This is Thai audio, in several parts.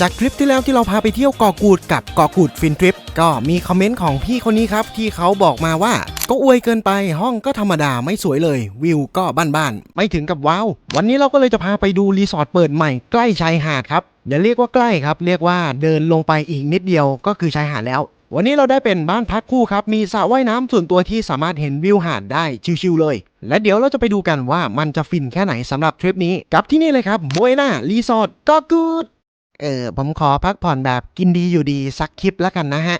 จากคลิปที่แล้วที่เราพาไปเที่ยวเกาะกูดกับเกาะกูดฟินทริปก็มีคอมเมนต์ของพี่คนนี้ครับที่เขาบอกมาว่าก็อวยเกินไปห้องก็ธรรมดาไม่สวยเลย วิวก็บ้านๆไม่ถึงกับว้าววันนี้เราก็เลยจะพาไปดูรีสอร์ทเปิดใหม่ใกล้ชายหาดครับอย่าเรียกว่าใกล้ครับ เรียกว่าเดินลงไปอีกนิดเดียวก็คือชายหาดแล้ว วันนี้เราได้เป็นบ้านพักคู่ครับมีสระว่ายน้ำส่วนตัวที่สามารถเห็นวิวหาดได้ชิวๆเลย และเดี๋ยวเราจะไปดูกันว่ามันจะฟินแค่ไหนสำหรับทริปนี้กับที่นี่เลยครับโบยนารีสอร์ทก็กูด เออผมขอพักผ่อนแบบกินดีอยู่ดีสักคลิปแล้วกันนะฮะ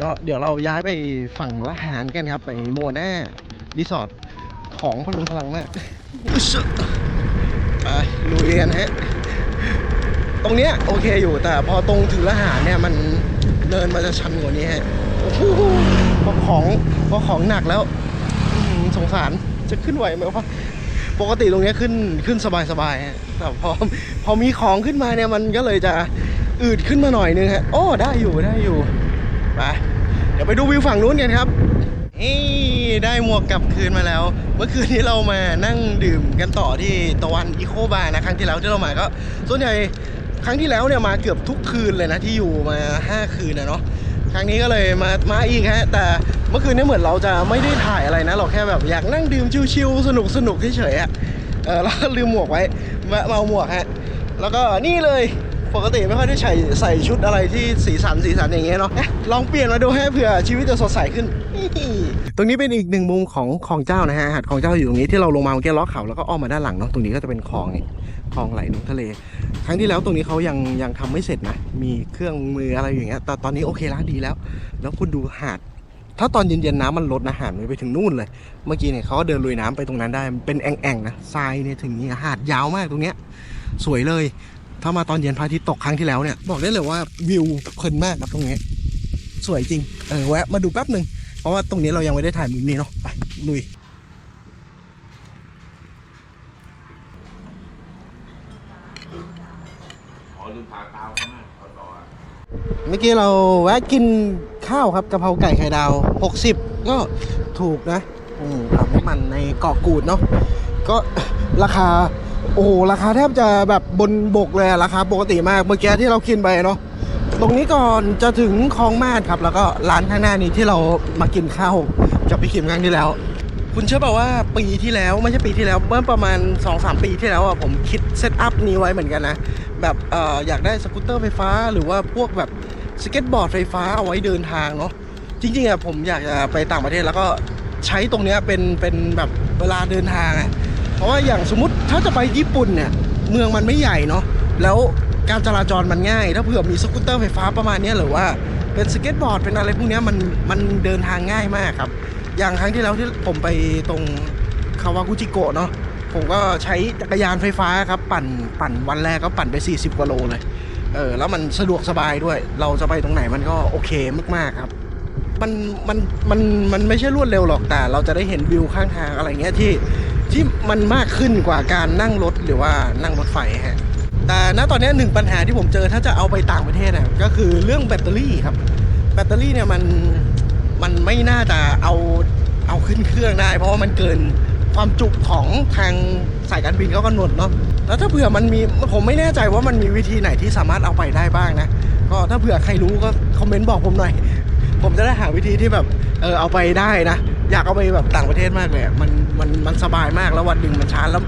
ก็เดี๋ยวเราย้ายไปฝั่งละหารกันครับ ไปโมนารีสอร์ท ของพลุงพลังมากไปลุยกันฮะ ตรงเนี้ยโอเคอยู่แต่พอตรงถึงละหารเนี่ยมันเดินมาจะชันกว่านี้ฮะโอ้โหพอของพอของหนักแล้วสงสารจะขึ้นไหวไหมวะปกติตรงเนี้ยขึ้นขึ้นสบายๆฮะแต่พอพอมีของขึ้นมาเนี่ยมันก็เลยจะอืดขึ้นมาหน่อยนึงฮะโอ้ได้อยู่ได้อยู่ไปเดี๋ยวไปดูวิวฝั่งนู้นกันครับ เอ้ยได้หมวกกลับคืนมาแล้ว เมื่อคืนนี้เรามานั่งดื่มกันต่อที่ตะวันอีโคบาร์นะครั้งที่แล้วที่เรามาก็ ส่วนใหญ่ครั้งที่แล้วเนี่ยมาเกือบทุกคืนเลยนะที่อยู่มา 5 คืนนะเนาะครั้งนี้ก็เลยมามาอีกฮะ แต่เมื่อคืนนี้เหมือนเราจะไม่ได้ถ่ายอะไรนะเราแค่แบบอยากนั่งดื่มชิวๆสนุกสนุกเฉยๆอะเออแล้วก็ลืมหมวกไว้มามาเอาหมวกฮะแล้วก็นี่เลยปกติไม่ค่อยได้ใส่ใส่ชุดอะไรที่สีสันสีสันอย่างเงี้ยเนาะเอ๊ะลองเปลี่ยนมาดูให้เผื่อชีวิตจะสดใสขึ้น ตรงนี้เป็นอีกหนึ่งมุมของคลองเจ้านะฮะหาดคลองเจ้าอยู่ตรงนี้ที่เราลงมาเมื่อกี้ล้อเขาแล้วก็อ้อมมาด้านหลังเนาะตรงนี้ก็จะเป็นคลองคลองไหลลงทะเล ครั้งที่แล้วตรงนี้เขายังยังทำไม่เสร็จนะมีเครื่องมืออะไรอย่างเงี้ยแต่ตอนนี้โอเคแล้วดีแล้ว แล้วคุณดูหาด ถ้าตอนเย็นๆน้ำมันลดนะหาดมันไปถึงนู่นเลย เมื่อกี้เนี่ยเขาก็เดินลุยน้ำไปตรงนั้นได้มันเป็นแอ่งๆนะทรายเนี่ยถึงนี่หาดยาวมากตรงเนี้ยสวยเลย ถ้ามาตอนเย็นพระอาทิตย์ตกครั้งที่แล้วเนี่ยบอกได้เลยว่าวิวเพลินมากครับตรงนี้สวยจริงเออแวะมาดูแป๊บหนึ่ง เพราะว่าตรงนี้เรายังไม่ได้ถ่ายมุมนี้เนาะไปลุยเมื่อกี้เราแวะกินข้าวครับกะเพราไก่ไข่ดาว 60 ก็ถูกนะอืมปั๊มน้ำมันในเกาะกูดเนาะก็ราคา โอ้โหราคาแทบจะแบบบนบกเลยราคาปกติมากเมื่อกี้ที่เรากินไปเนาะ ตรงนี้ก่อนจะถึงคลองมาดครับ แล้วก็ร้านข้างหน้านี้ที่เรามากินข้าวกับพี่คิมครั้งที่แล้ว คุณเชื่อเปล่าว่าปีที่แล้วไม่ใช่ปีที่แล้วเมื่อประมาณ 2-3 ปีที่แล้วอะผมคิดเซตอัพนี้ไว้เหมือนกันนะแบบเอ่ออยากได้สกูตเตอร์ไฟฟ้า หรือว่าพวกแบบสเก็ตบอร์ดไฟฟ้าเอาไว้เดินทางเนาะจริงๆอะผมอยากจะไปต่างประเทศแล้วก็ใช้ตรงเนี้ยเป็นเป็นแบบเวลาเดินทางอะเพราะว่าอย่างสมมติถ้าจะไปญี่ปุ่นเนี่ยเมืองมันไม่ใหญ่เนาะแล้ว การจราจรมันง่าย ถ้าเผื่อมีสกูตเตอร์ไฟฟ้าประมาณนี้หรือว่าเป็นสเก็ตบอร์ดเป็นอะไรพวกนี้มันมันเดินทางง่ายมากครับ อย่างครั้งที่แล้วที่ผมไปตรงคาวากุจิโกะเนาะผมก็ใช้จักรยานไฟฟ้าครับ ปั่นปั่นวันแรกก็ปั่นไป 40กว่าโลเลยเออแล้วมันสะดวกสบายด้วย เราจะไปตรงไหนมันก็โอเคมากๆครับ มันมันมันมันไม่ใช่รวดเร็วหรอกแต่ เราจะได้เห็นวิวข้างทางอะไรเงี้ยที่ที่มันมากขึ้นกว่าการนั่งรถหรือว่านั่งรถไฟฮะ แต่ณตอนนี้หนึ่งปัญหาที่ผมเจอถ้าจะเอาไปต่างประเทศน่ะก็คือเรื่องแบตเตอรี่ครับ แบตเตอรี่เนี่ยมันมันไม่น่าจะเอาเอาขึ้นเครื่องได้ เพราะว่ามันเกินความจุของทางสายการบินเขากำหนดเนาะแล้วถ้าเผื่อมันมีผมไม่แน่ใจว่ามันมีวิธีไหนที่สามารถเอาไปได้บ้างนะก็ถ้าเผื่อใครรู้ก็คอมเมนต์บอกผมหน่อย ผมจะได้หาวิธีที่แบบเออเอาไปได้นะ อยากเอาไปแบบต่างประเทศมากเลยมันมันมันสบายมากแล้ววันหนึ่งมันชาร์จแล้ว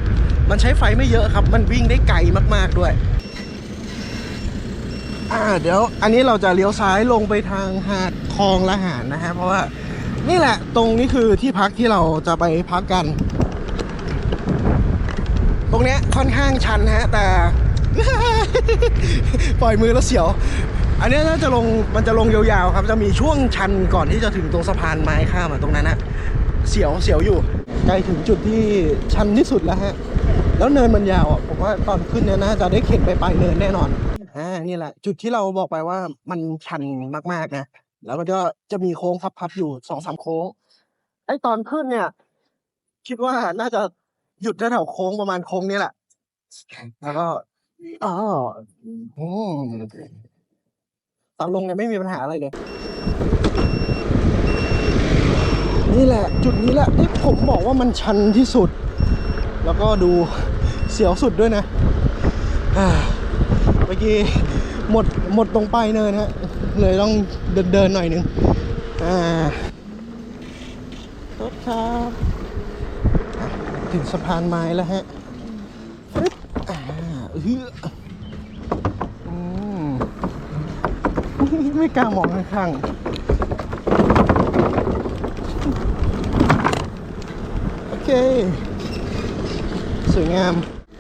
มันใช้ไฟไม่เยอะครับ มันวิ่งได้ไกลมากๆด้วย อ่าเดี๋ยว อันนี้เราจะเลี้ยวซ้ายลงไปทางหาดคลองละหารนะฮะ เพราะว่านี่แหละ ตรงนี้คือที่พักที่เราจะไปพักกัน ตรงเนี้ยค่อนข้างชันฮะ แต่ ปล่อยมือแล้วเสียว อันเนี้ยน่าจะลงมันจะลงยาวๆครับ จะมีช่วงชันก่อนที่จะถึงตรงสะพานไม้ข้ามอะตรงนั้นนะเสียวเสียวอยู่ ใกล้ถึงจุดที่ชันที่สุดแล้วฮะ แล้วเนินมันยาวอะผมว่าตอนขึ้นเนี่ยน่าจะได้เข็นไปปลายเนินแน่นอนอ่านี่แหละ จุดที่เราบอกไปว่ามันชันมากๆนะแล้วก็จะมีโค้งพับๆอยู่สองสามโค้ง ไอ้ตอนขึ้นเนี่ย คิดว่าน่าจะหยุดแถวโค้งประมาณโค้งนี้แหละ แล้วก็อ๋ออืมตอนลงเนี่ยไม่มีปัญหาอะไรเลย นี่แหละ จุดนี้แหละที่ผมบอกว่ามันชันที่สุด แล้วก็ดูเสียวสุดด้วยนะอ่าเมื่อกี้หมดหมดตรงปลายเนินฮะเลยต้องเดินเดินหน่อยนึงอ่ารถครับถึงสะพานไม้แล้วฮะปึ๊บอ่าเฮ้ยอืมไม่กล้ามองข้างๆโอเค สวยงาม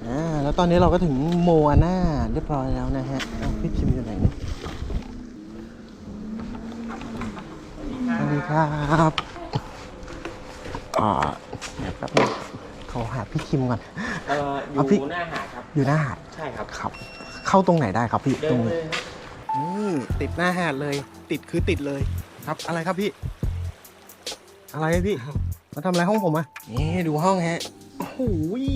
อ่า แล้วตอนนี้เราก็ถึงโมอาน่าเรียบร้อยแล้วนะฮะอ้าวพี่คิมอยู่ไหนเนี่ยสวัสดีครับอ่าเดี๋ยวแป๊บนึงโทรหาพี่คิมก่อน เอ่ออเอาพี่ ยู่หน้าหาดครับ อยู่หน้าหาดใช่ครับครับ เข้าตรงไหนได้ครับพี่ เดิตรนงเลนี้ยครับนี่ติดหน้าหาดเลย ติดคือติดเลย ครับ อะไรครับพี่ อะไรพี่ มาทำอะไรห้องผมอะนี่ดูห้องฮะ โอ้โหย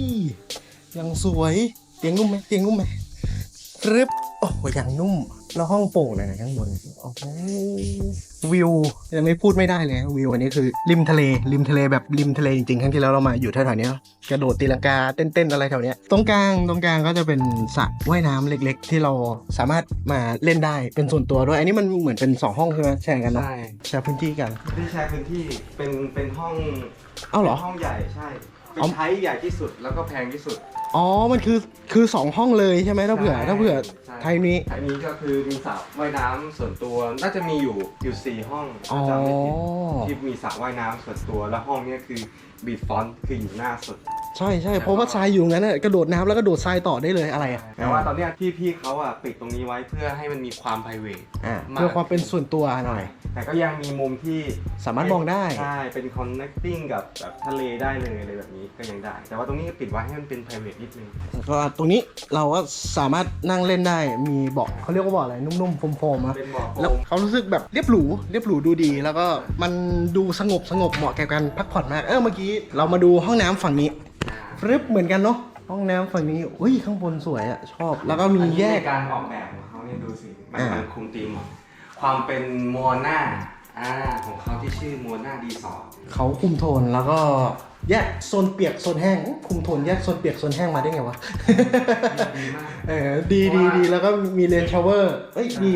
ยังสวย เตียงนุ่มไหมเตียงนุ่มไหมกรึบโอ้โหอย่างนุ่ม แล้วห้องโปร่งเลยนะข้างบนโอ้โหวิวยังไม่พูดไม่ได้เลยนะวิวอันนี้คือ ริมทะเล ริมทะเลแบบริมทะเลจริงๆครั้งที่แล้วเรามาอยู่แถวๆเนี้ยกระโดดตีลังกาเต้นๆอะไรแถวเนี้ยตรงกลางตรงกลางก็จะเป็นสระว่ายน้ำเล็ก ๆ ที่เราสามารถมาเล่นได้เป็นส่วนตัวด้วย อันนี้มันเหมือนเป็นสองห้องใช่ไหมแชร์กันเนาะใช่แชร์พื้นที่กันที่ใช้พื้นที่เป็นเป็นห้องเอ้าเหรอป็นห้องใหญ่ใช่ เป็นเอาใช้ใหญ่ที่สุดแล้วก็แพงที่สุด อ๋อ มันคือคือสองห้องเลยใช่ไหมถ้าเผื่อ ใช่ถ้าเผื่อใช่ ไทยนี้ไทยนี้ก็คือมีสระว่ายน้ำส่วนตัว น่าจะมีอยู่อยู่สี่ห้องอ๋อ ถ้าจำไม่ผิดที่มีสระว่ายน้ำส่วนตัว แล้วห้องเนี้ยคือบีฟฟอนต์คืออยู่หน้าสุด ใช่ใช่เพราะว่าทรายอยู่งั้นน่ะกระโดดน้ำแล้วก็โดดทรายต่อได้เลยอะไรอะแต่ว่าตอนเนี้ยที่พี่เขาอะปิดตรงนี้ไว้เพื่อให้มันมีความ p r i v a t อ่าเพื่อความเป็นส่วนตัวหน่อย แต่ก็ยังมีมุมที่สามารถมองได้ ใช่เป็น connecting กับแบบทะเลได้เลยอะไรแบบนี้ก็ยังได้ แต่ว่าตรงนี้ก็ปิดไว้ให้มันเป็น private นิดนึงแล้วก็ตรงนี้เราก็สามารถนั่งเล่นได้มีเบาะเขาเรียกว่าเบาะอะไรนุ่มๆโฟมๆอะเป็นบ่อโฟแล้วมเขารู้สึกแบบเรียบหรูเรียบหรูดูดี แล้วก็มันดูสงบสงบเหมาะแก่การพักผ่อนมากเออเมื่อกี้เรามาดูห้องน้ำฝั่งนี้ ฟรึบเหมือนกันเนาะห้องน้ำฝั่งนี้อุ้ยข้างบนสวยอะชอบ แล้วก็มีแยก ในการออกแบบของเขาเนี่ยดูสิมันอ่ามั มันคุมธีมหมดความเป็นโมนาอ่าของเขาที่ชื่อโมนาดีสอร์เขาคุมโทนแล้วก็แยกโซนเปียกโซนแห้งคุมโทนแยกโซนเปียกโซนแห้งมาได้ไงวะ ดีมาก เออดีดีดีแล้วก็มีเลนชาวเวอร์เอ้ยดี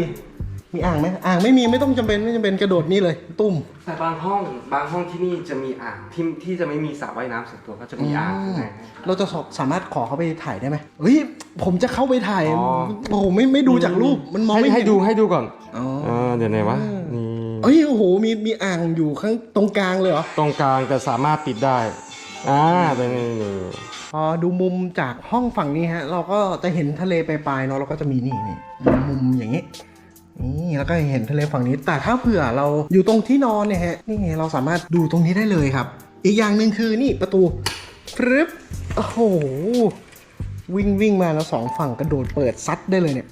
มีอ่างไหมอ่างไม่มีไม่ต้องจำเป็นไม่จำเป็นกระโดดนี่เลย ตุ้ม แต่บางห้องบางห้องที่นี่จะมีอ่างที่ที่จะไม่มีสระว่ายน้ำส่วนตัวก็จะมีอ่างข้างใน เราจะสสามารถขอเขาไปถ่ายได้ไหมเฮ้ย ผมจะเข้าไปถ่าย อ๋อ โอ้โห ไม่ไม่ดูจากรูป มันมองไม่ให้เห็นดูให้ดูก่อนอ๋ออ่าเดี๋ยวไหนวะนี่เอ้ย โอ้โห มีมีอ่างอยู่ข้างตรงกลางเลยเหรอ ตรงกลางแต่สามารถปิดได้อ่าเป็นนี่นี่พอดูมุมจากห้องฝั่งนี้ฮะ เราก็จะเห็นทะเลปลายๆเนาะเราก็จะมีนี่นี่มุมอย่างนี้ นี่แล้วก็เห็นทะเลฝั่งนี้ แต่ถ้าเผื่อเราอยู่ตรงที่นอนเนี่ยฮะนี่เราสามารถดูตรงนี้ได้เลยครับ อีกอย่างหนึ่งคือนี่ประตูฟรึบโอ้โห วิ่งวิ่งมาแล้วสองฝั่งกระโดดเปิดซัดได้เลยเนี่ย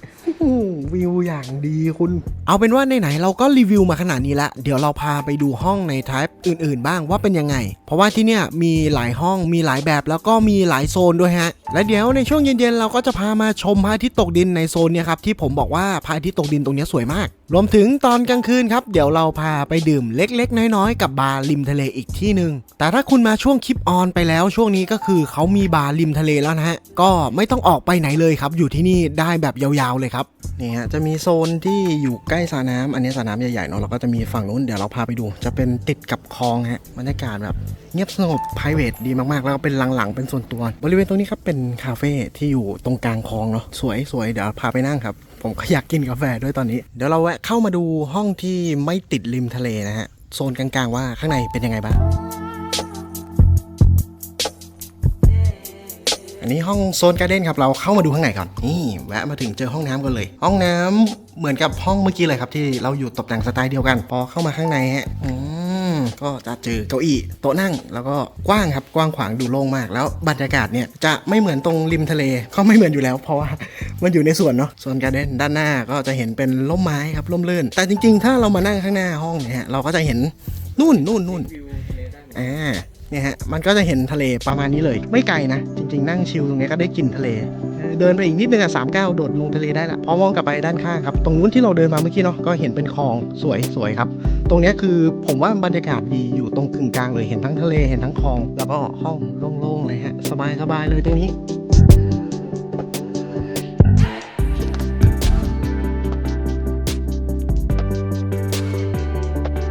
วิวอย่างดีคุณ เอาเป็นว่าไหนๆเราก็รีวิวมาขนาดนี้ละ เดี๋ยวเราพาไปดูห้องในทายอื่นๆบ้างว่าเป็นยังไง เพราะว่าที่เนี่ยมีหลายห้องมีหลายแบบแล้วก็มีหลายโซนด้วยฮะ และเดี๋ยวในช่วงเย็นๆเราก็จะพามาชมพระอาทิตย์ตกดินในโซนเนี่ยครับที่ผมบอกว่าพระอาทิตย์ตกดินตรงเนี้ยสวยมาก รวมถึงตอนกลางคืนครับ เดี๋ยวเราพาไปดื่มเล็กๆ น้อยๆ กับบาร์ริมทะเลอีกที่หนึ่งแต่ถ้าคุณมาช่วงคลิปออนไปแล้วช่วงนี้ก็คือเขามีบาร์ริมทะเลแล้วนะฮะก็ไม่ต้องออกไปไหนเลยครับ อยู่ที่นี่ได้แบบยาวๆเลยครับนี่ฮะจะมีโซนที่อยู่ใกล้สระน้ำอันนี้สระน้ำใหญ่ๆเนาะเราก็จะมีฝั่งนู้นเดี๋ยวเราพาไปดู จะเป็นติดกับคลองฮะบรรยากาศแบบเงียบสงบ p r i v a t ดีมากๆ แล้วก็เป็นหลังๆ เป็นส่วนตัว บริเวณตรงนี้ครับเป็นคาเฟ่ที่อยู่ตรงกลางคลองเนาะสวยสวยเดี๋ยวพาไปนั่งครับ ผมก็อยากกินกาแฟด้วยตอนนี้ เดี๋ยวเราแวะเข้ามาดูห้องที่ไม่ติดริมทะเลนะฮะ โซนกลางๆว่าข้างในเป็นยังไงบ้าง อันนี้ห้องโซนการ์เด้นครับ เราเข้ามาดูข้างในก่อน นี่แวะมาถึงเจอห้องน้ำกันเลย ห้องน้ำเหมือนกับห้องเมื่อกี้เลยครับที่เราอยู่ตกแต่งสไตล์เดียวกัน พอเข้ามาข้างในฮะอืม ก็จะเจอเก้าอี้โต๊ะนั่ง แล้วก็กว้างครับกว้างขวางดูโล่งมาก แล้วบรรยากาศเนี่ยจะไม่เหมือนตรงริมทะเลก็ไม่เหมือนอยู่แล้ว เพราะว่ามันอยู่ในสวนเนาะโซนการเด้นด้านหน้าก็จะเห็นเป็นร่มไม้ครับร่มรื่น แต่จริง ๆ ถ้าเรามานั่งข้างหน้าห้องเนี่ยเราก็จะเห็นนู่นนู่นนู่นอ่าเนี่ยฮะมันก็จะเห็นทะเลประมาณนี้เลย ไม่ไกลนะ จริง ๆ นั่งชิลตรงเนี้ยก็ได้กลิ่นทะเล เดินไปอีกนิดนึงอะสามก้าวโดดลงทะเลได้ละพอมองกลับไปด้านข้างครับ ตรงนู้นที่เราเดินมาเมื่อกี้เนาะก็เห็นเป็นคลองสวยสวยครับ ตรงนี้คือผมว่าบรรยากาศดีอยู่ตรงกึ่งกลางเลยเห็นทั้งทะเลเห็นทั้งคลอง แล้วก็ห้องโล่งๆเลยฮะสบายๆเลยตรงนี้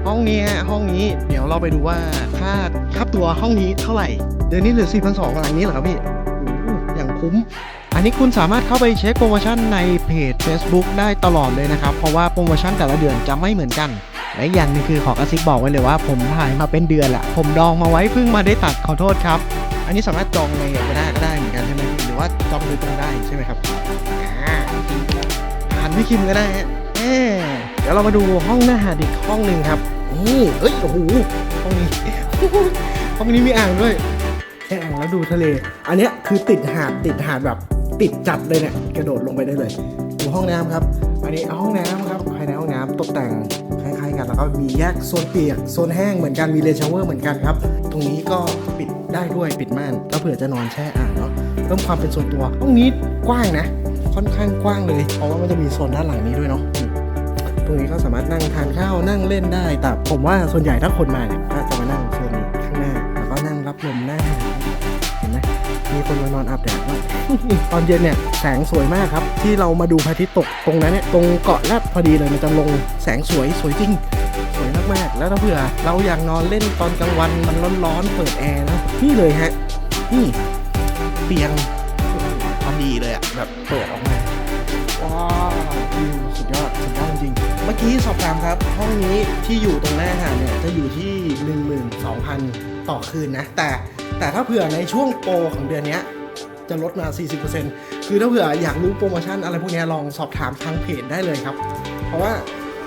ห้องนี้ฮะห้องนี้เดี๋ยวเราไปดูว่าค่าค่าตัวห้องนี้เท่าไหร่ เดือนนี้เหลือ4,200หลังนี้เหรอครับพี่อย่างคุ้ม นนี้คุณสามารถเข้าไปเช็คโปรโมชั่นในเพจ Facebook ได้ตลอดเลยนะครับ เพราะว่าโปรโมชั่นแต่ละเดือนจะไม่เหมือนกัน และอย่างนึงคือขอกระซิบบอกไว้เลยว่าผมถ่ายมาเป็นเดือนละผมดองมาไว้เพิ่งมาได้ตัดขอโทษครับ อันนี้สามารถจองในก็ได้ก็ได้เหมือนกันใช่ไหมพี่หรือว่าจองโดยตรงได้ใช่ไหมครับผ่านพี่คิมก็ได้ฮะเอเดี๋ยวเรามาดูห้องหน้าหาดอีกห้องหนึ่งครับนี่เอ้ยโอ้โหห้องนี้ห้องนี้มีอ่างด้วยแค่อ่างแล้วดูทะเล อันนี้คือติดหาดติดหาดแบบ ติดจัดเลยเนี่ยกระโดดลงไปได้เลยดูห้องน้ำครับ อันนี้ห้องน้ำครับภายในห้องน้ำตกแต่งคล้ายๆกันแล้วก็มีแยกโซนเปียกโซนแห้งเหมือนกันมีเลนชาวเวอร์เหมือนกันครับ ตรงนี้ก็ปิดได้ด้วยปิดม่านถ้าเผื่อจะนอนแช่อ่างเนาะเพิ่มความเป็นส่วนตัวห้องนี้กว้างนะ ค่อนข้างกว้างเลย เพราะว่ามันจะมีโซนด้านหลังนี้ด้วยเนาะตรงนี้ก็สามารถนั่งทานข้าวนั่งเล่นได้ แต่ผมว่าส่วนใหญ่ถ้าคนมาเนี่ยก็จะมานั่งโซนนี้ข้างหน้าแล้วก็นั่งรับลมหน้า มมีคนมานอนอาบแดดด้วยตอนเย็นเนี่ยแสงสวยมากครับ ที่เรามาดูพระอาทิตย์ตกตรงนั้นเนี่ยตรงเกาะแรดพอดีเลยมันจะลงแสงสวยสวยจริง สวยมากๆแล้วถ้าเผื่อเราอยากนอนเล่นตอนกลางวันมันร้อนๆเปิดแอร์นะนี่เลยฮะนี่เตียงพอดีเลยอะแบบเปิดออกมาว้าววิวสุดยอดสุดยอดจริงเมื่อกี้สอบถามครับ ห้องนี้ที่อยู่ตรงหน้าหาดเนี่ยจะอยู่ที่ 12,000 ต่อคืนนะ แต่แต่ถ้าเผื่อในช่วงโปรของเดือนนี้จะลดมา 40%คือถ้าเผื่ออยากรู้โปรโมชั่นอะไรพวกนี้ลองสอบถามทางเพจได้เลยครับ เพราะว่า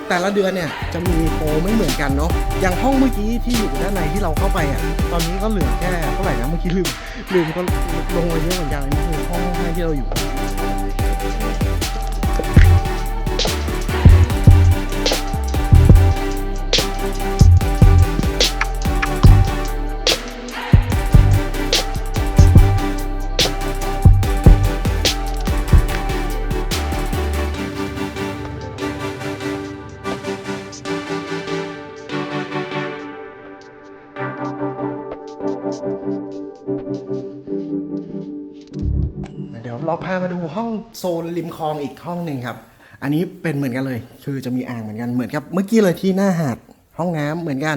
แต่ละเดือนเนี่ยจะมีโปรไม่เหมือนกันเนาะ อย่างห้องเมื่อกี้ที่อยู่ด้านในที่เราเข้าไปอะ ตอนนี้ก็เหลือแค่เท่าไหร่นะเมื่อกี้ลืมลืมก็ลงมาเยอะเหมือนกันนี่คือห้องที่เราอยู่ ดี๋ยวเราพามาดูห้องโซนริมคลองอีกห้องหนึ่งครับ อันนี้เป็นเหมือนกันเลย คือจะมีอ่างเหมือนกันเหมือนกับเมื่อกี้เลยที่หน้าหาดห้องน้ำเหมือนกัน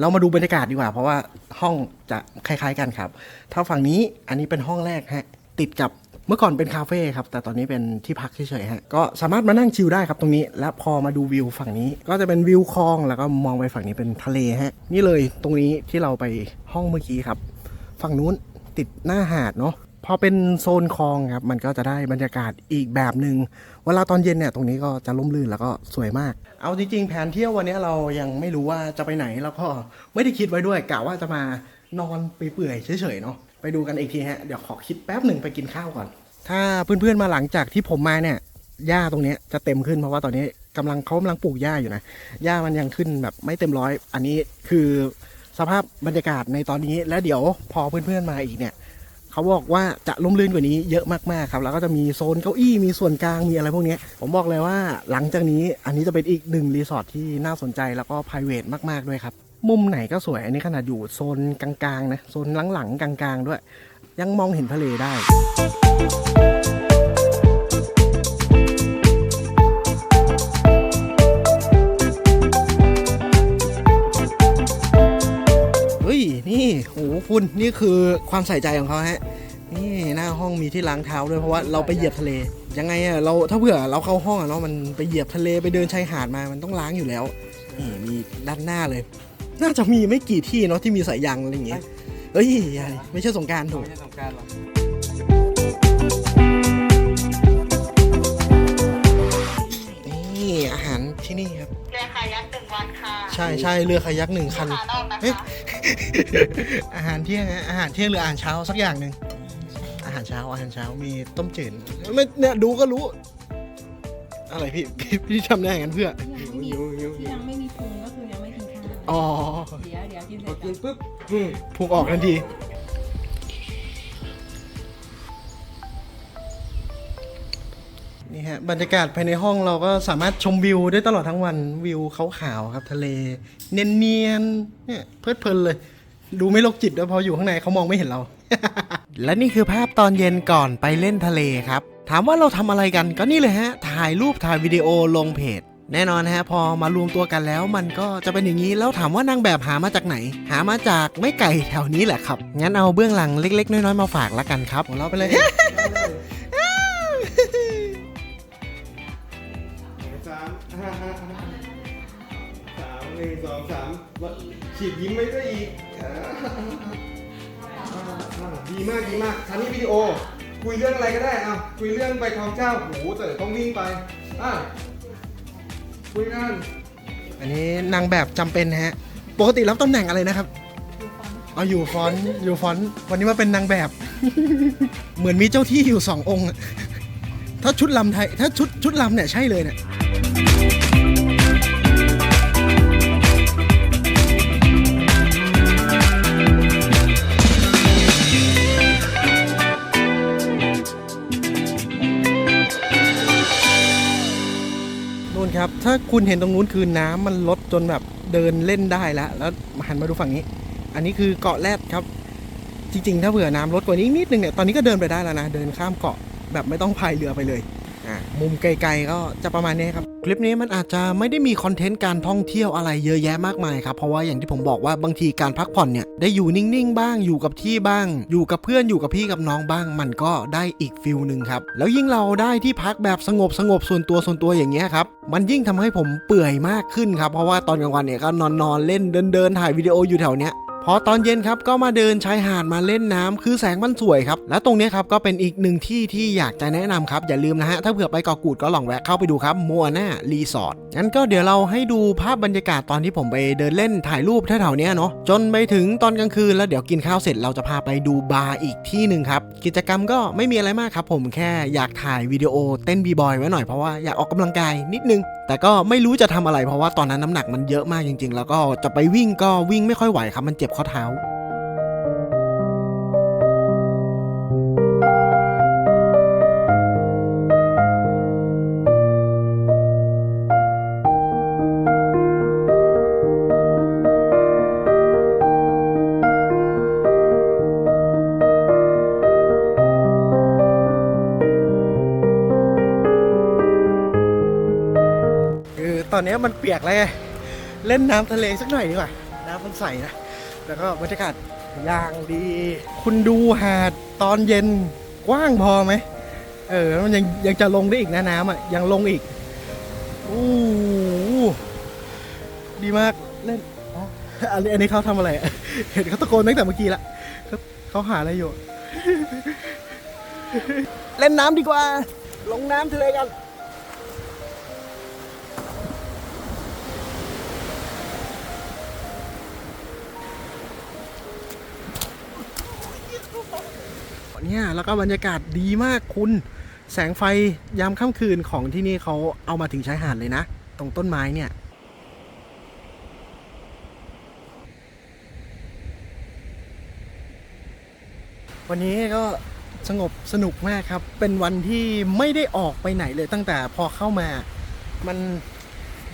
เรามาดูบรรยากาศดีกว่า เพราะว่าห้องจะคล้าย ๆกันครับ ถ้าฝั่งนี้อันนี้เป็นห้องแรกฮะติดกับเมื่อก่อนเป็นคาเฟ่ครับ แต่ตอนนี้เป็นที่พักเฉยๆฮะ ก็สามารถมานั่งชิลได้ครับตรงนี้ และพอมาดูวิวฝั่งนี้ ก็จะเป็นวิวคลอง แล้วก็มองไปฝั่งนี้เป็นทะเลฮะ นี่เลยตรงนี้ที่เราไปห้องเมื่อกี้ครับ ฝั่งนู้นติดหน้าหาดเนาะ พอเป็นโซนคลองครับมันก็จะได้บรรยากาศอีกแบบหนึ่งเวลาตอนเย็นเนี่ยตรงนี้ก็จะร่มรื่นแล้วก็สวยมาก เอาจริงๆแผนเที่ยววันนี้เรายังไม่รู้ว่าจะไปไหนแล้วก็ไม่ได้คิดไว้ด้วยกะว่าจะมานอนไปเปื่อยๆเฉยๆเนาะไปดูกันอีกทีฮะเดี๋ยวขอคิดแป๊บหนึ่งไปกินข้าวก่อน ถ้าเพื่อนๆมาหลังจากที่ผมมาเนี่ยหญ้าตรงนี้จะเต็มขึ้นเพราะว่าตอนนี้กำลังเขากำลังปลูกหญ้าอยู่นะหญ้ามันยังขึ้นแบบไม่เต็มร้อย อันนี้คือสภาพบรรยากาศในตอนนี้แล้วเดี๋ยวพอเพื่อนๆมาอีกเนี่ย เขาบอกว่าจะล่มลื่นกว่านี้เยอะมากๆครับ แล้วก็จะมีโซนเก้าอี้มีส่วนกลางมีอะไรพวกนี้ผมบอกเลยว่าหลังจากนี้อันนี้จะเป็นอีกหนึ่งรีสอร์ทที่น่าสนใจแล้วก็ p r i v a t มากๆด้วยครับมุมไหนก็สวยอันนี้ขนาดอยู่โซนกลางๆนะโซนหลังๆกลางๆ ด้วย ยังมองเห็นทะเลได้ คุณนี่คือความใส่ใจของเขาฮะนี่หน้าห้องมีที่ล้างเท้าด้วยเพราะว่าเราไปเหยียบทะเลยังไงอะเราถ้าเผื่อเราเข้าห้องอะเนาะมันไปเหยียบทะเลไปเดินชายหาดมามันต้องล้างอยู่แล้วนี่มีด้านหน้าเลย น่าจะมีไม่กี่ที่เนาะที่มีสายยางอะไรอย่างเงี้ยเฮ้ยอย่าดิไม่ใช่สงกรารถูก ไม่ใช่สงกรารหรอนี่อาหารที่นี่ครับ วันค่ะใช่ใช่เรือคายักหนึ่งคัน ขานอกนะเฮ้ยคะ อาหารเที่ยงฮะอาหารเที่ยงหรืออาหารเช้าสักอย่างหนึ่งอาหารเช้าอาหารเช้ามีต้มจืดไม่เนี่ยดูก็รู้ อะไรพี่พี่พี่ทำได้อย่างนั้นเพื่อยังไม่มีที่ยังไม่มีพุงก็คือยังไม่กินข้าวอ๋อเดี๋ยวเดี๋ยวกินเสพร็อจกินปุ๊บอืมพุงออกทันที นี่ฮะบรรยากาศภายในห้องเราก็สามารถชมวิวได้ตลอดทั้งวันวิวขาวๆครับ ทะเล เนียนๆเนี่ยเพลิดเพลินเลย ดูไม่โรคจิตด้วยพออยู่ข้างในเขามองไม่เห็นเรา และนี่คือภาพตอนเย็นก่อนไปเล่นทะเลครับ ถามว่าเราทำอะไรกันก็นี่เลยฮะ ถ่ายรูปถ่ายวิดีโอลงเพจแน่นอนฮะพอมารวมตัวกันแล้วมันก็จะเป็นอย่างนี้แล้วถามว่านางแบบหามาจากไหน หามาจากไม่ไก่แถวนี้แหละครับ งั้นเอาเบื้องหลังเล็ก ๆ น้อยๆมาฝากละกันครับของเราไปเลย ฉีดยิ้มไว้ด้วยอีกอ่าอ่าดีมากดีมากทันนี้วิดีโอ คุยเรื่องอะไรก็ได้อะคุยเรื่องไปทองเจ้าโหแต่ต้องวิ่งไปอะคุยกันอันนี้นางแบบจำเป็นนะฮะ ปกติรับตำแหน่งอะไรนะครับเอาอยู่ฟอนต์อยู่ฟอนต์วันนี้มาเป็นนางแบบ เหมือนมีเจ้าที่อยู่สององค์อะถ้าชุดลำไทย ถ้าชุดชุดลำเนี่ยใช่เลยเนี่ย ถ้าคุณเห็นตรงนู้นคือน้ำมันลดจนแบบเดินเล่นได้แล้ว แล้วหันมาดูฝั่งนี้ อันนี้คือเกาะแรดครับ จริงๆ ถ้าเผื่อน้ำลดกว่านี้นิดนึงเนี่ย ตอนนี้ก็เดินไปได้แล้วนะ เดินข้ามเกาะแบบไม่ต้องพายเรือไปเลย มุมไกลๆก็จะประมาณนี้ครับ คลิปนี้มันอาจจะไม่ได้มีคอนเทนต์การท่องเที่ยวอะไรเยอะแยะมากมายครับ เพราะว่าอย่างที่ผมบอกว่าบางทีการพักผ่อนเนี่ยได้อยู่นิ่งๆ บ้างอยู่กับที่บ้าง อยู่กับเพื่อนอยู่กับพี่กับน้องบ้าง มันก็ได้อีกฟิลหนึ่งครับ แล้วยิ่งเราได้ที่พักแบบสงบสงบส่วนตัวส่วนตัวอย่างเงี้ยครับมันยิ่งทำให้ผมเปื่อยมากขึ้นครับเพราะว่าตอนกลางวันเนี่ยก็นอนนอนเล่นเดินเดินถ่ายวิดีโออยู่แถวเนี้ย พอตอนเย็นครับก็มาเดินชายหาดมาเล่นน้ำคือแสงมันสวยครับ และตรงนี้ครับก็เป็นอีกหนึ่งที่ที่อยากจะแนะนำครับ อย่าลืมนะฮะ ถ้าเผื่อไปเกาะกูดก็ลองแวะเข้าไปดูครับมัวหน้ารีสอร์ทงั้นก็เดี๋ยวเราให้ดูภาพบรรยากาศตอนที่ผมไปเดินเล่นถ่ายรูปแถวๆนี้เนาะจนไปถึงตอนกลางคืนแล้วเดี๋ยวกินข้าวเสร็จเราจะพาไปดูบาร์อีกที่หนึ่งครับกิจกรรมก็ไม่มีอะไรมากครับ ผมแค่อยากถ่ายวิดีโอเต้นบีบอยไว้หน่อยเพราะว่าอยากออกกำลังกายนิดนึง แต่ก็ไม่รู้จะทำอะไรเพราะว่าตอนนั้นน้ำหนักมันเยอะมากจริง ๆ แล้วก็จะไปวิ่งก็วิ่งไม่ค่อยไหวครับมันเจ็บข้อเท้า อตอนนี้มันเปียกแล้วไงเล่นน้ำทะเลสักหน่อยดีกว่า น้ำมันใสนะ แล้วก็บรรยากาศอย่างดี คุณดูหาดตอนเย็นกว้างพอไหม เออ มันยังยังจะลงได้อีกนะน้ำอะ ยังลงอีกอู้ดีมากเล่นอ๋ออันนี้อันนี้เขาทำอะไร เห็นเขาตะโกนตั้งแต่เมื่อกี้ละเขาเขาหาอะไรอยู่ เล่นน้ำดีกว่า ลงน้ำทะเลกัน เนี่ยแล้วก็บรรยากาศดีมากคุณ แสงไฟยามค่ำคืนของที่นี่เขาเอามาถึงชายหาดเลยนะ ตรงต้นไม้เนี่ยวันนี้ก็สงบสนุกมากครับ เป็นวันที่ไม่ได้ออกไปไหนเลยตั้งแต่พอเข้ามา มัน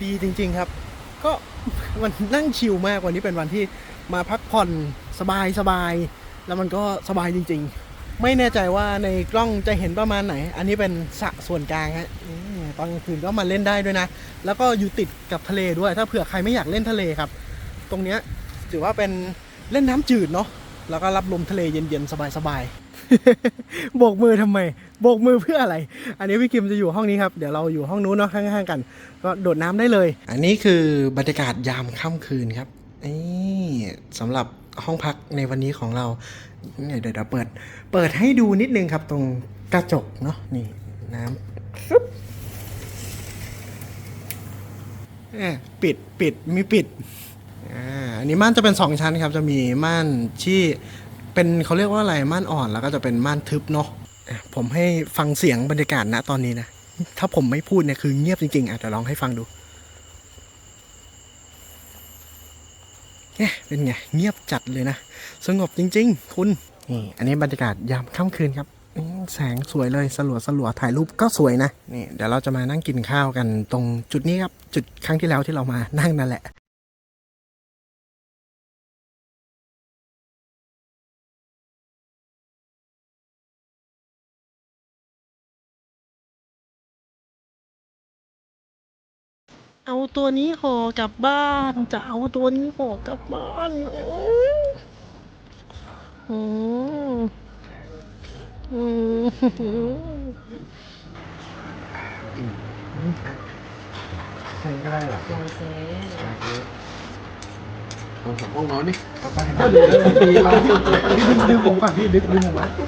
ดีจริงๆครับ ก็มันนั่งชิลมากวันนี้เป็นวันที่มาพักผ่อนสบายสบาย แล้วมันก็สบายจริง ๆ ไม่แน่ใจว่าในกล้องจะเห็นประมาณไหน อันนี้เป็นสระส่วนกลางฮะตอนกลางคืนก็มาเล่นได้ด้วยนะ แล้วก็อยู่ติดกับทะเลด้วย ถ้าเผื่อใครไม่อยากเล่นทะเลครับ ตรงเนี้ยถือว่าเป็นเล่นน้ำจืดเนาะ แล้วก็รับลมทะเลเย็นๆสบายๆโบกมือทำไม โบกมือเพื่ออะไร อันนี้พี่คิมจะอยู่ห้องนี้ครับ เดี๋ยวเราอยู่ห้องนู้นเนาะข้างๆกัน ก็โดดน้ำได้เลย อันนี้คือบรรยากาศยามค่ำคืนครับนี่สำหรับ ห้องพักในวันนี้ของเราเนี่ยเดี๋ยวเราเปิด เปิดให้ดูนิดนึงครับตรงกระจกเนาะนี่น้ำฟึ๊บปิดปิดมีปิดอ่าอันนี้ม่านจะเป็นสองชั้นครับ จะมีม่านที่เป็นเขาเรียกว่าอะไรม่านอ่อนแล้วก็จะเป็นม่านทึบเนาะผมให้ฟังเสียงบรรยากาศณตอนนี้นะ ถ้าผมไม่พูดเนี่ยคือเงียบจริงๆอะเดี๋ยวลองให้ฟังดู เนี่ยเป็นไงเงียบจัดเลยนะ สงบจริง ๆ คุณนี่อันนี้บรรยากาศยามค่ำคืนครับแสงสวยเลยสลัวสลัวถ่ายรูปก็สวยนะนี่เดี๋ยวเราจะมานั่งกินข้าวกันตรงจุดนี้ครับ จุดครั้งที่แล้วที่เรามานั่งนั่นแหละ เอาตัวนี้ห่อกลับบ้าน จะเอาตัวนี้ห่อกลับบ้านอืมอืมอืมใช่ก็ได้หรอเอาสองห้องนอนนี่ไปดึงดึงผมก่อนพี่ดึงดึงผมมาทุก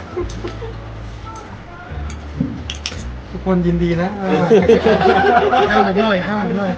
คนยินดีนะห้ามผมหน่อยห้ามผมหน่อย